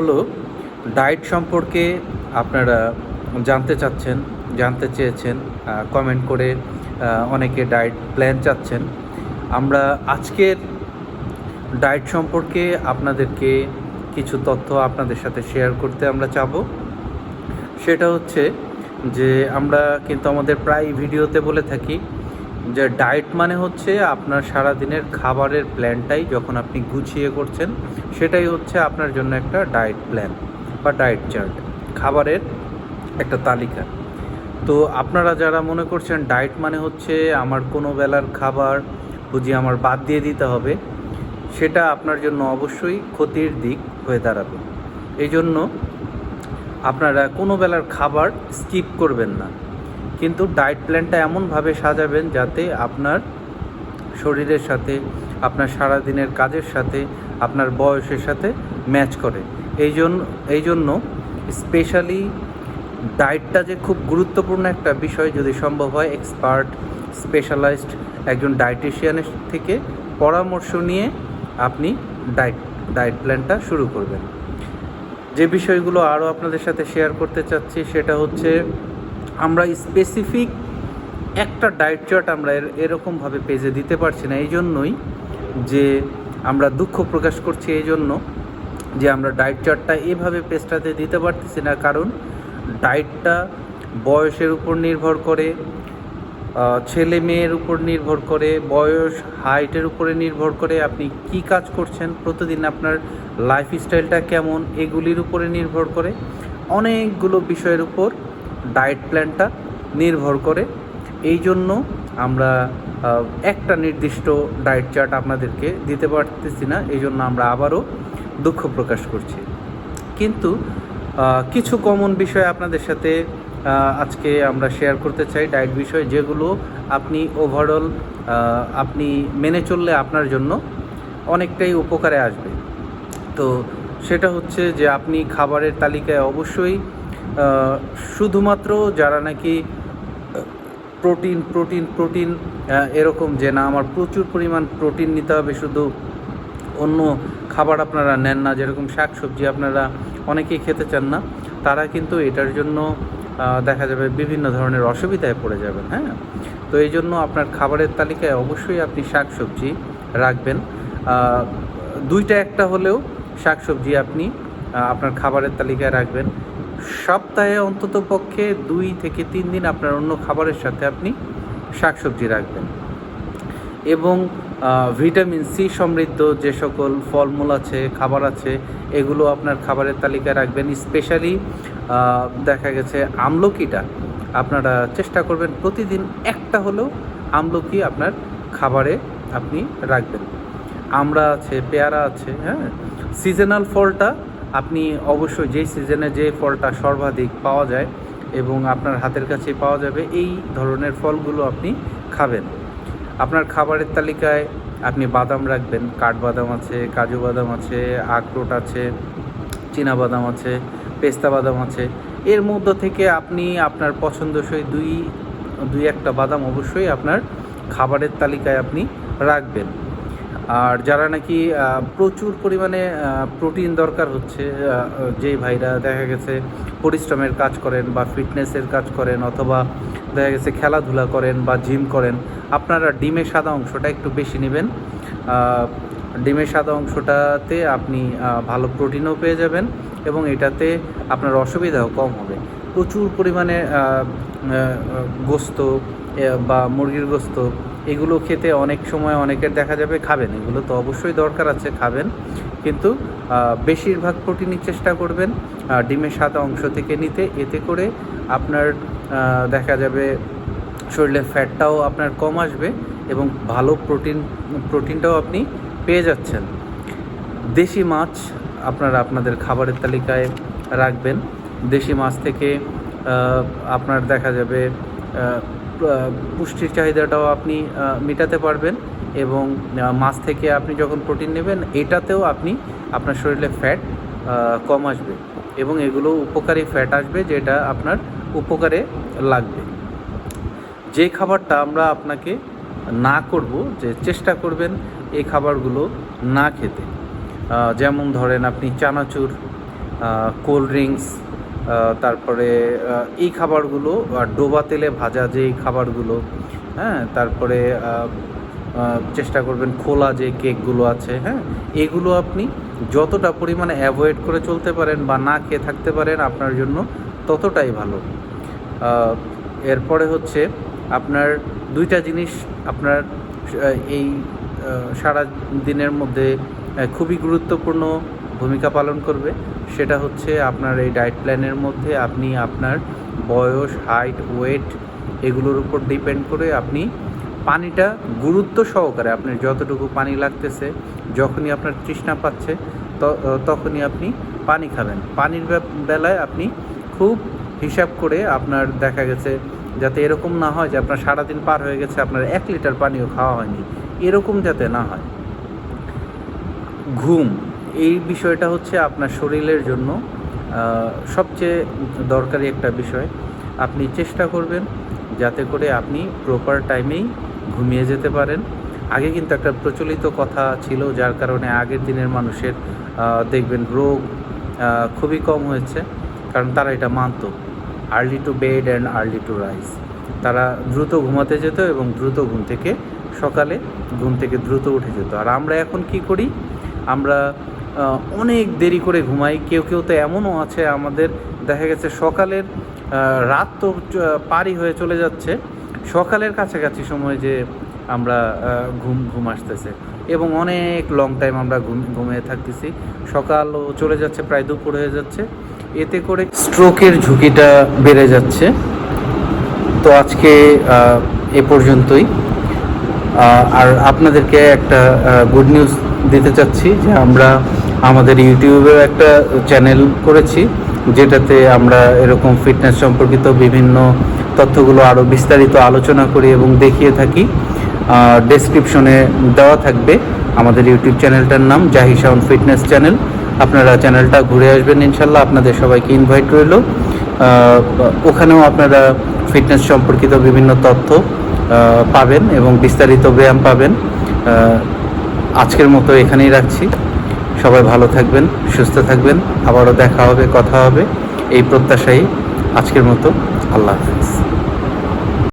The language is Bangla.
হলো ডায়েট সম্পর্কে আপনারা জানতে চাচ্ছেন, জানতে চেয়েছেন কমেন্ট করে অনেকে ডায়েট প্ল্যান চাচ্ছেন। আমরা আজকের ডায়েট সম্পর্কে আপনাদেরকে কিছু তথ্য আপনাদের সাথে শেয়ার করতে আমরা চাবো। সেটা হচ্ছে যে, আমরা কিন্তু আমাদের প্রায় ভিডিওতে বলে থাকি যে ডায়েট মানে হচ্ছে আপনার সারাদিনের খাবারের প্ল্যানটাই যখন আপনি গুছিয়ে করছেন, সেটাই হচ্ছে আপনার জন্য একটা ডায়েট প্ল্যান বা ডায়েট চার্ট খাবারের একটা তালিকা। তো আপনারা যারা মনে করছেন ডায়েট মানে হচ্ছে আমার কোনো বেলার খাবার বুঝি আমার বাদ দিয়ে দিতে হবে, সেটা আপনার জন্য অবশ্যই ক্ষতির দিক হয়ে দাঁড়াবে। এই জন্য আপনারা কোনো বেলার খাবার স্কিপ করবেন না। কিন্তু ডায়েট প্ল্যানটা এমনভাবে সাজাবেন যাতে আপনার শরীরের সাথে, আপনার সারাদিনের কাজের সাথে, আপনার বয়সের সাথে ম্যাচ করে। এই জন্য এই জন্য স্পেশালি ডায়েটটা যে খুব গুরুত্বপূর্ণ একটা বিষয় যদি সম্ভব হয় এক্সপার্ট স্পেশালাইজড একজন ডায়েটিশিয়ানের থেকে পরামর্শ নিয়ে আপনি ডায়েট ডায়েট প্ল্যানটা শুরু করবেন। যে বিষয়গুলো আরও আপনাদের সাথে শেয়ার করতে চাচ্ছি, সেটা হচ্ছে আমরা স্পেসিফিক একটা ডায়েট চার্ট আমরা এর- এরকমভাবে পেজে দিতে পারছি না এই জন্যই যে আমরা দুঃখ প্রকাশ করছি এই জন্য যে আমরা ডায়েট চার্টটা এভাবে পেজটাতে দিতে পারতেছি না, কারণ ডায়েটটা বয়সের উপর নির্ভর করে ছেলে মেয়ের উপর নির্ভর করে, বয়স হাইটের উপরে নির্ভর করে আপনি কি কাজ করছেন, প্রতিদিন আপনার লাইফস্টাইলটা কেমন, এগুলির উপরে নির্ভর করে অনেকগুলো বিষয়ের উপর ডায়েট প্ল্যানটা নির্ভর করে। এই জন্য আমরা একটা নির্দিষ্ট ডায়েট চার্ট আপনাদেরকে দিতে পারতেছি না এই জন্য আমরা আবারও দুঃখ প্রকাশ করছি। কিন্তু কিছু কমন বিষয় আপনাদের সাথে আজকে আমরা শেয়ার করতে চাই ডায়েট বিষয়, যেগুলো আপনি ওভারঅল আপনি মেনে চললে আপনার জন্য অনেকটাই উপকারে আসবে। তো সেটা হচ্ছে যে আপনি খাবারের তালিকায় অবশ্যই শুধুমাত্র যারা নাকি প্রোটিন প্রোটিন প্রোটিন এরকম যে না, আমার প্রচুর পরিমাণ প্রোটিন নিতে হবে, শুধু অন্য খাবার আপনারা নেন না, যেরকম শাক সবজি আপনারা অনেকেই খেতে চান না, তারা কিন্তু এটার জন্য দেখা যাবে বিভিন্ন ধরনের অসুবিধায় পড়ে যাবেন হ্যাঁ? তো এই জন্য আপনার খাবারের তালিকায় অবশ্যই আপনি শাক সবজি রাখবেন দুইটা একটা হলেও শাক সবজি আপনি আপনার খাবারের তালিকায় রাখবেন। সপ্তাহে অন্তত পক্ষে দুই থেকে তিন দিন আপনার অন্য খাবারের সাথে আপনি শাক সবজি রাখবেন। এবং ভিটামিন সি সমৃদ্ধ যে সকল ফলমূল আছে, খাবার আছে, এগুলো আপনার খাবারের তালিকায় রাখবেন। স্পেশালি দেখা গেছে আমলকিটা আপনারা চেষ্টা করবেন প্রতিদিন একটা হলেও আমলকি আপনার খাবারে আপনি রাখবেন। আমরা আছে, পেয়ারা আছে হ্যাঁ? সিজনাল ফলটা আপনি অবশ্যই যেই সিজনে যে ফলটা সর্বাধিক পাওয়া যায় এবং আপনার হাতের কাছে পাওয়া যাবে, এই ধরনের ফলগুলো আপনি খাবেন। আপনার খাবারের তালিকায় আপনি বাদাম রাখবেন। কাঠবাদাম আছে, কাজু বাদাম আছে, আখরোট আছে বাদাম আছে, পেস্তা বাদাম আছে। এর মধ্য থেকে আপনি আপনার পছন্দসই দুই দুই একটা বাদাম অবশ্যই আপনার খাবারের তালিকায় আপনি রাখবেন। আর যারা নাকি প্রচুর পরিমাণে প্রোটিন দরকার হচ্ছে যেই ভাইরা দেখা গেছে পরিশ্রমের কাজ করেন বা ফিটনেসের কাজ করেন অথবা দেখা গেছে খেলাধুলা করেন বা জিম করেন, আপনারা ডিমের সাদা অংশটা একটু বেশি নেবেন। ডিমের সাদা অংশটাতে আপনি ভালো প্রোটিনও পেয়ে যাবেন এবং এটাতে আপনার অসুবিধাও কম হবে। প্রচুর পরিমাণে গোস্ত বা মুরগির গোস্ত এগুলো খেতে অনেক সময় অনেকের দেখা যাবে খাবেন। এগুলো তো অবশ্যই দরকার আছে, খাবেন। কিন্তু বেশিরভাগ প্রোটিনের চেষ্টা করবেন ডিমের সাদা অংশ থেকে নিতে। এতে করে আপনার দেখা যাবে শরীরের ফ্যাটটাও আপনার কম আসবে এবং ভালো প্রোটিন, প্রোটিনটাও আপনি পেয়ে যাচ্ছেন। দেশি মাছ আপনারা আপনাদের খাবারের তালিকায় রাখবেন। দেশি মাছ থেকে আপনার দেখা যাবে পুষ্টির চাহিদাটাও আপনি মেটাতে পারবেন এবং মাছ থেকে আপনি যখন প্রোটিন নেবেন, এটাতেও আপনি আপনার শরীরে ফ্যাট কম আসবে এবং এগুলো উপকারী ফ্যাট আসবে যেটা আপনার উপকারে লাগবে। যে খাবারটা আমরা আপনাকে না করব, যে চেষ্টা করবেন এই খাবারগুলো না খেতে যেমন ধরেন আপনি চানাচুর কোল্ড ড্রিঙ্কস তারপরে এই খাবারগুলো আর ডোবা তেলে ভাজা যে খাবারগুলো হ্যাঁ তারপরে চেষ্টা করবেন খোলা যে কেকগুলো আছে হ্যাঁ এগুলো আপনি যতটা পরিমাণে অ্যাভয়েড করে চলতে পারেন বা না খেয়ে থাকতে পারেন আপনার জন্য ততটাই ভালো। এরপরে হচ্ছে আপনার দুইটা জিনিস আপনার এই সারা দিনের মধ্যে খুবই গুরুত্বপূর্ণ ভূমিকা পালন করবে, সেটা হচ্ছে আপনার এই ডায়েট প্ল্যানের মধ্যে আপনি আপনার বয়স হাইট ওয়েট এগুলোর উপর ডিপেন্ড করে আপনি পানিটা গুরুত্ব সহকারে আপনার যতটুকু পানি লাগতেছে, যখনই আপনার তৃষ্ণা পাচ্ছে তখনই আপনি পানি খাবেন। পানির বেলায় আপনি খুব হিসাব করে আপনার দেখা গেছে যাতে এরকম না হয় যে আপনার সারাদিন পার হয়ে গেছে, আপনার এক লিটার পানিও খাওয়া হয়নি। এরকম যাতে না হয়। ঘুম এই বিষয়টা হচ্ছে আপনার শরীরের জন্য সবচেয়ে দরকারি একটা বিষয়। আপনি চেষ্টা করবেন যাতে করে আপনি প্রপার টাইমেই ঘুমিয়ে যেতে পারেন। আগে কিন্তু একটা প্রচলিত কথা ছিল, যার কারণে আগের দিনের মানুষের দেখবেন রোগ খুবই কম হয়েছে, কারণ তারা এটা মানতো। Early to bed and early to rise তারা দ্রুত ঘুমাতে যেত এবং দ্রুত ঘুম থেকে সকালে ঘুম থেকে দ্রুত উঠে যেত। আর আমরা এখন কি করি? আমরা অনেক দেরি করে ঘুমাই। কেউ কেউ তো এমনও আছে, আমাদের দেখা গেছে সকালের রাত তো পারি হয়ে চলে যাচ্ছে। সকালের কাছাকাছি সময় যে আমরা ঘুম ঘুম আসতেছে। এবং অনেক লং টাইম আমরা ঘুম, ঘুমিয়ে থাকতেছি। সকালও চলে যাচ্ছে, প্রায় দুপুর হয়ে যাচ্ছে। এতে করে স্ট্রোকের ঝুঁকিটা বেড়ে যাচ্ছে। তো আজকে এ পর্যন্তই। আর আপনাদেরকে একটা গুড নিউজ দিতে চাচ্ছি যে আমরা আমাদের ইউটিউবেও একটা চ্যানেল করেছি, যেটাতে আমরা এরকম ফিটনেস সম্পর্কিত বিভিন্ন তথ্যগুলো আরও বিস্তারিত আলোচনা করি এবং দেখিয়ে থাকি। ডেসক্রিপশনে দেওয়া থাকবে আমাদের ইউটিউব চ্যানেলটার নাম জাহি সাউন্ড ফিটনেস চ্যানেল আপনারা চ্যানেলটা ঘুরে আসবেন ইনশাল্লাহ, আপনাদের সবাইকে ইনভাইট রইল। ওখানেও আপনারা ফিটনেস সম্পর্কিত বিভিন্ন তথ্য পাবেন এবং বিস্তারিত ব্যায়াম পাবেন। আজকের মতো এখানেই রাখছি। সবাই ভালো থাকবেন, সুস্থ থাকবেন। আবারও দেখা হবে, কথা হবে। এই প্রত্যাশাই আজকের মতো। আল্লাহ হাফিজ।